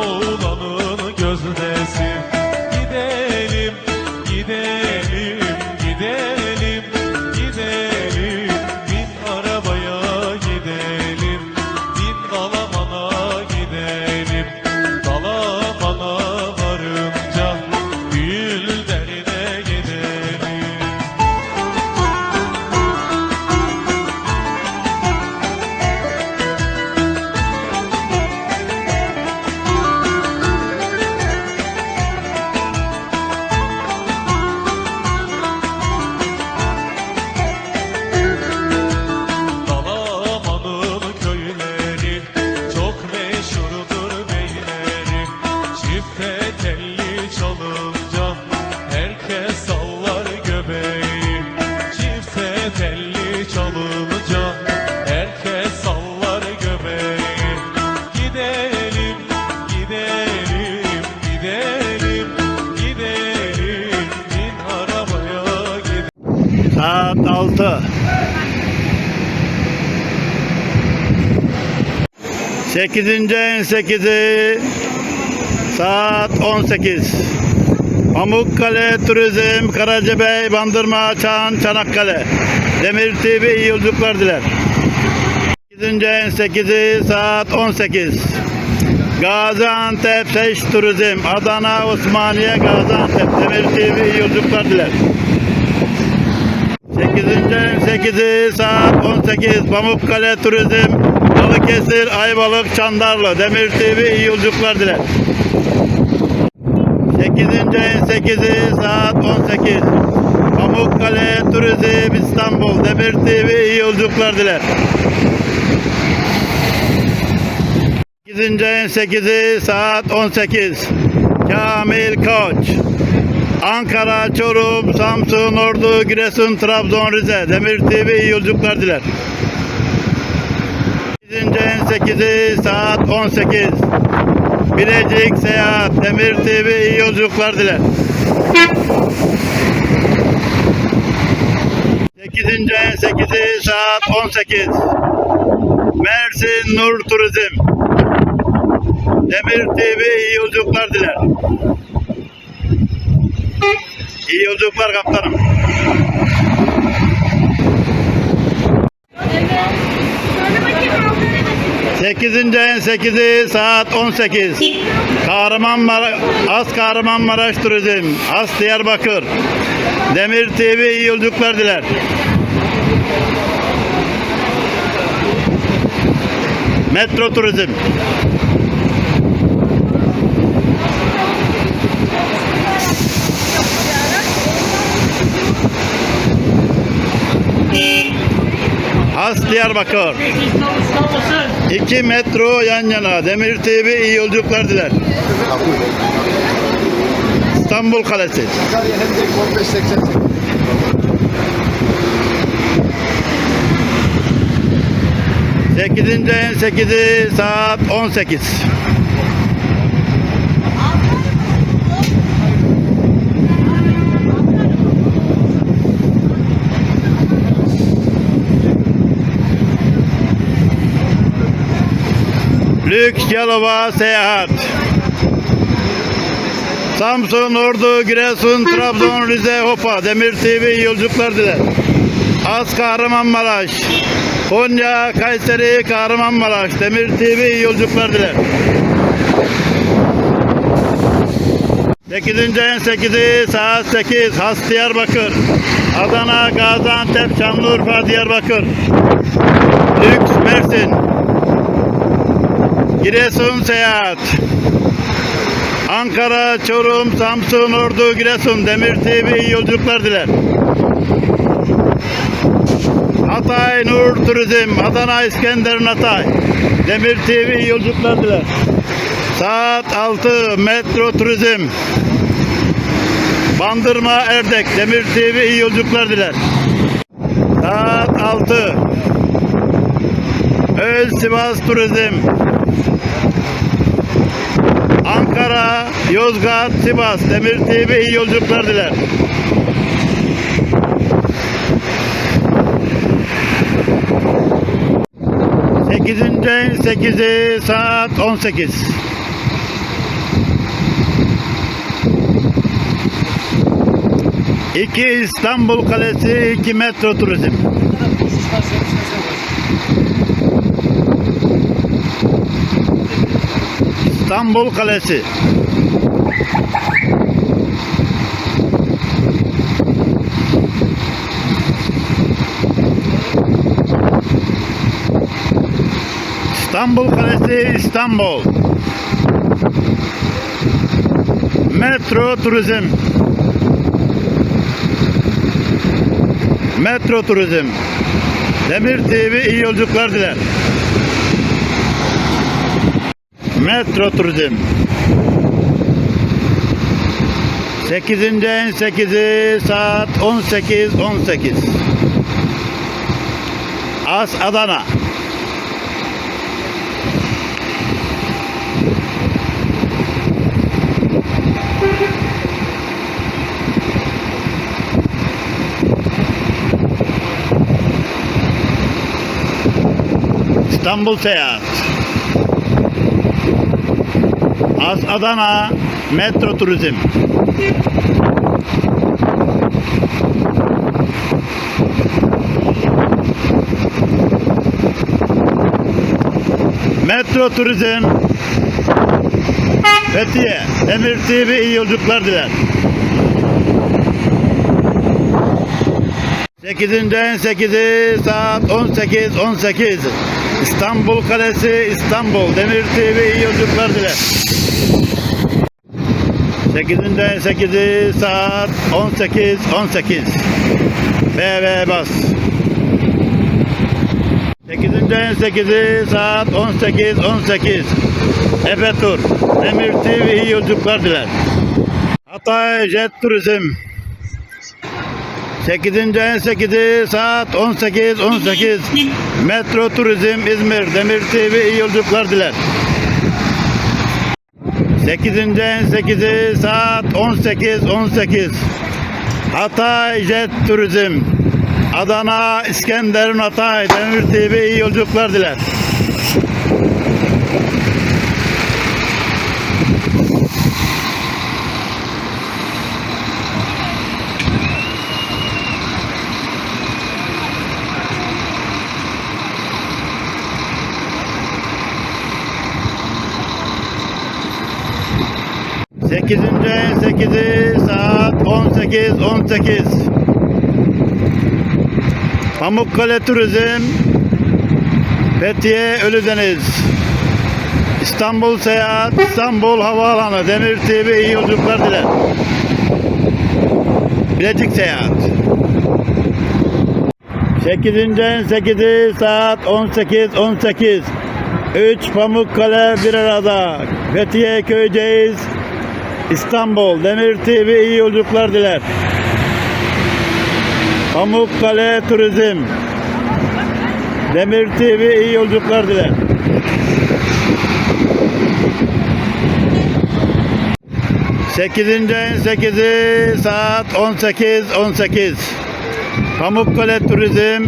oğlanın gözdesi Gidelim, gidelim. Saat 6. 8. en 8'i saat 18. Pamukkale Turizm, Karacabey, Bandırma, Çan, Çanakkale. Demir TV iyi yolculuklar diler. 8. en 8'i saat 18. Gaziantep Seç Turizm, Adana, Osmaniye, Gaziantep. Demir TV iyi yolculuklar diler. 8. 8'i saat 18 Pamukkale Turizm Balıkesir Ayvalık Çandarlı Demir TV iyi yolculuklar diler. 8. 8'i saat 18 Pamukkale Turizm İstanbul Demir TV iyi yolculuklar diler. 8. 8'i saat 18 Kamil Koç Ankara, Çorum, Samsun, Ordu, Giresun, Trabzon, Rize. Demir TV iyi yolculuklar diler. 8. en 8'i saat 18. Bilecik Seyahat. Demir TV iyi yolculuklar diler. 8. en 8'i saat 18. Mersin Nur Turizm. Demir TV iyi yolculuklar diler. İyi yolculuklar kaptanım. Sekizinci en sekizi saat 18. Kahramanmaraş, Az Kahramanmaraş Turizm, Az Diyarbakır. Demir TV iyi yolculuklar diler. Metro Turizm. Has Diyarbakır. İki metro yan yana. Demir TV iyi yolculuklar diler. İstanbul Kalesi. Sakarya Hendek 1588. Sekizinci en sekizi saat 18. Lüks Yalova Seyahat. Samsun, Ordu, Giresun, Trabzon, Rize, Hopa, Demir TV yolculuklar diler. Az Kahramanmaraş, Konya, Kayseri, Kahramanmaraş, Demir TV yolculuklar diler. 8. en 8'i saat 8 Has Diyarbakır Adana, Gaziantep, Şanlıurfa, Diyarbakır Lüks Mersin Giresun Seyahat Ankara, Çorum, Samsun, Ordu, Giresun Demir TV iyi yolculuklar diler. Hatay Nur Turizm, Adana İskenderun Hatay. Demir TV iyi yolculuklar diler. Saat 6 Metro Turizm. Bandırma Erdek, Demir TV iyi yolculuklar diler. Saat 6 Öz Sivas Turizm. Ankara, Yozgat, Sivas, Demir TV iyi yolculuklar diler. Sekizinci ayın sekizi saat on sekiz. İki İstanbul Kalesi, iki metro turizm. İstanbul Kalesi. İstanbul Kalesi İstanbul. Metro Turizm. Metro Turizm. Demir TV iyi yolculuklar diler. Metro Turizm. 8. en 8'i saat 18 18. As Adana. İstanbul Seyahat. As Adana Metro Turizm. Metro Turizm. Fethiye. Demir TV iyi yolculuklar diler. 8'inden 8'i saat 18 18. İstanbul Kalesi İstanbul Demir TV iyi yolculuklar diler. 8'inden 8'i saat 18 18. BB bas. 8'inden 8'i saat 18 18. Efe Tur Demir TV iyi yolculuklar diler. Hatay Jet Turizm 8. en 8'i saat 18 18 Metro Turizm İzmir Demir TV iyi yolculuklar diler. 8. en 8'i saat 18 18 Hatay Jet Turizm Adana İskenderun Hatay Demir TV iyi yolculuklar diler. Sekizinci en sekizi saat 18 18 Pamukkale Turizm Fethiye Ölüdeniz. İstanbul Seyahat İstanbul Havaalanı Demir TV iyi yolculuklar diler. Bilecik Seyahat. 8. en 8'i saat 18 18 3 Pamukkale bir arada. Fethiye Köyceğiz İstanbul Demir TV iyi yolculuklar diler. Pamukkale Turizm Demir TV iyi yolculuklar diler. Sekizinci en sekizi saat 18 18 Pamukkale Turizm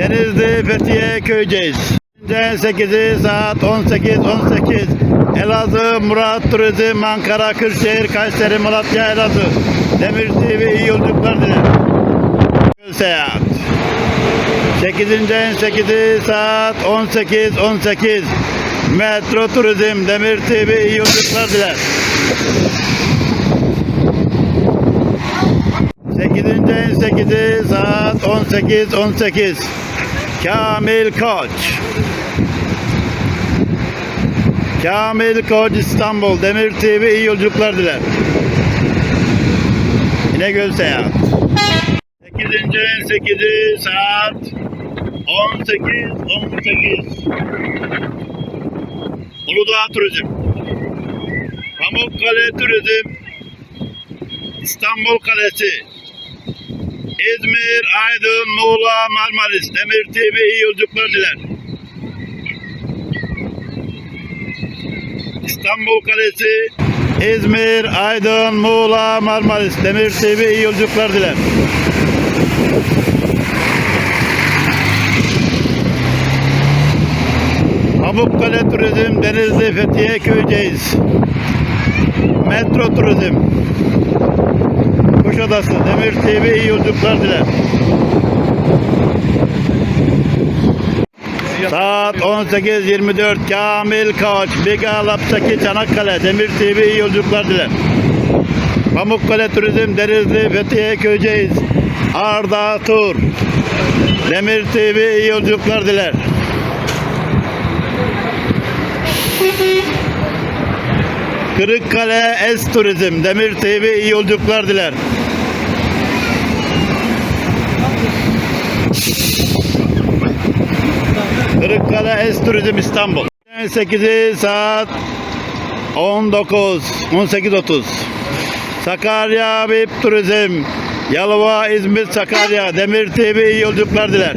Denizli Fethiye Köyceğiz. En 8'i saat 18 18 Elazığ Murat Turizm Ankara Kırşehir Kayseri Malatya Elazığ Demir TV iyi yolculuklar diler. Göl Seyahat 8. en 8'i saat 18 18 Metro Turizm Demir TV iyi yolculuklar diler. 8. en 8'i saat 18 18 Kamil Koç Kamil Koç İstanbul Demir TV iyi yolculuklar diler. İnegöl Seyahat 8. en 8'i saat 18 18 Uludağ Turizm Pamukkale Turizm İstanbul Kalesi İzmir, Aydın, Muğla, Marmaris Demir TV iyi yolculuklar diler. İstanbul Kalesi, İzmir, Aydın, Muğla, Marmaris Demir TV iyi yolculuklar diler. Pamukkale Turizm, Denizli, Fethiye, Köyceğiz. Metro Turizm. Kuşadası Demir TV iyi yolculuklar diler. Saat 18.24 Kamil Koç Biga Lapsaki Çanakkale Demir TV iyi yolculuklar diler. Pamukkale Turizm Denizli Fethiye Köyceğiz Arda Tur Demir TV iyi yolculuklar diler. Kırıkkale Es Turizm Demir TV iyi yolculuklar diler. Kırıkkale Es Turizm İstanbul. 8'i saat 19 18.30 Sakarya VIP Turizm Yalova İzmir Sakarya Demir TV yolculuklar diler.